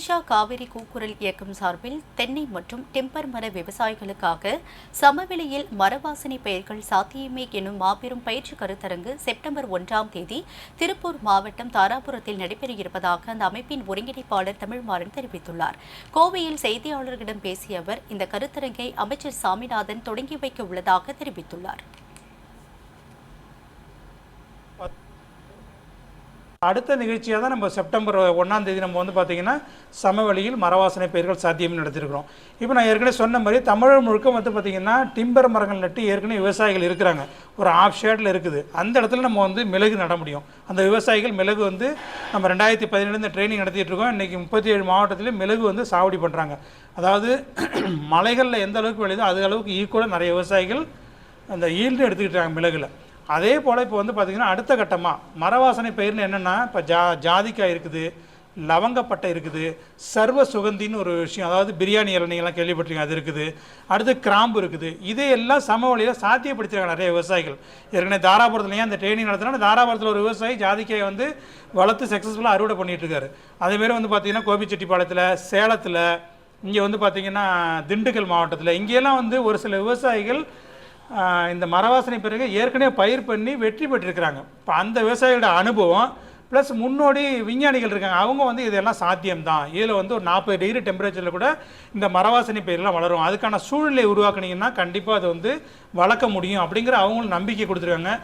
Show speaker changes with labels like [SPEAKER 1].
[SPEAKER 1] ஒடிஷா காவிரி கூக்குரல் இயக்கம் சார்பில் தென்னை மற்றும் டிம்பர் மர விவசாயிகளுக்காக சமவெளியில் மரவாசனை பயிர்கள் சாத்தியமே எனும் மாபெரும் பயிற்சி கருத்தரங்கு செப்டம்பர் ஒன்றாம் தேதி திருப்பூர் மாவட்டம் தாராபுரத்தில் நடைபெற இருப்பதாக அந்த அமைப்பின் ஒருங்கிணைப்பாளர் தமிழ்மாறன் தெரிவித்துள்ளார். கோவையில் செய்தியாளர்களிடம் பேசிய அவர் இந்த கருத்தரங்கை அமைச்சர் சாமிநாதன் தொடங்கி வைக்க உள்ளதாக தெரிவித்துள்ளார்.
[SPEAKER 2] அடுத்த நிகழ்ச்சியாக தான் நம்ம செப்டம்பர் ஒன்றாம் தேதி நம்ம வந்து பார்த்திங்கன்னா சமவெளியில் மரவாசனை பயிர்கள் சாத்தியம் நடத்திருக்கிறோம். இப்போ நான் ஏற்கனவே சொன்ன மாதிரி தமிழர் முழுக்க வந்து பார்த்திங்கன்னா டிம்பர் மரங்கள் நட்டு ஏற்கனவே விவசாயிகள் இருக்கிறாங்க. ஒரு ஆஃப் ஷேடில் இருக்குது. அந்த இடத்துல நம்ம வந்து மிளகு நட முடியும். அந்த விவசாயிகள் மிளகு வந்து நம்ம ரெண்டாயிரத்தி பதினேழு ட்ரைனிங் நடத்திட்டு இருக்கோம். இன்றைக்கி முப்பத்தி ஏழு மாவட்டத்திலையும் மிளகு வந்து சாவடி பண்ணுறாங்க அதாவது மலைகளில் எந்த அளவுக்கு விளையுதோ அது அளவுக்கு ஈக்குவலாக நிறைய விவசாயிகள் அந்த ஈல்டு எடுத்துக்கிட்டாங்க மிளகில். அதே போல் இப்போ வந்து பார்த்திங்கன்னா அடுத்த கட்டமாக மரவாசனை பயிர்னு என்னென்னா இப்போ ஜா ஜாதிக்காய் இருக்குது லவங்கப்பட்டை இருக்குது சர்வ சுகந்தின்னு ஒரு விஷயம் அதாவது பிரியாணி இளநீங்கெல்லாம் கேள்விப்பட்டிருக்கீங்க அது இருக்குது. அடுத்து கிராம்பு இருக்குது. இதையெல்லாம் சமவெளியில் சாத்தியப்படுத்திருக்காங்க நிறைய விவசாயிகள். ஏற்கனவே தாராபுரத்துலையும் அந்த ட்ரைனிங் நடத்துனா தாராபுரத்தில் ஒரு விவசாயி ஜாதிக்காயை வந்து வளர்த்து சக்ஸஸ்ஃபுல்லாக அறுவடை பண்ணிகிட்ருக்காரு அதேமாரி வந்து பார்த்திங்கன்னா கோபிச்செட்டிப்பாளையத்தில் சேலத்தில் இங்கே வந்து பார்த்திங்கன்னா திண்டுக்கல் மாவட்டத்தில் இங்கேயெல்லாம் வந்து ஒரு சில விவசாயிகள் இந்த மரவாசனை பிறகு ஏற்கனவே பயிர் பண்ணி வெற்றி பெற்றிருக்கிறாங்க. இப்போ அந்த விவசாயியோட அனுபவம் ப்ளஸ் முன்னோடி விஞ்ஞானிகள் இருக்காங்க. அவங்க வந்து இதெல்லாம் சாத்தியம்தான். இதில் வந்து ஒரு நாற்பது டிகிரி டெம்பரேச்சரில் கூட இந்த மரவாசனை பயிரெலாம் வளரும். அதுக்கான சூழ்நிலை உருவாக்குனீங்கன்னா கண்டிப்பாக அதை வந்து வளர்க்க முடியும் அப்படிங்கிற அவங்களும் நம்பிக்கை கொடுத்துருக்காங்க.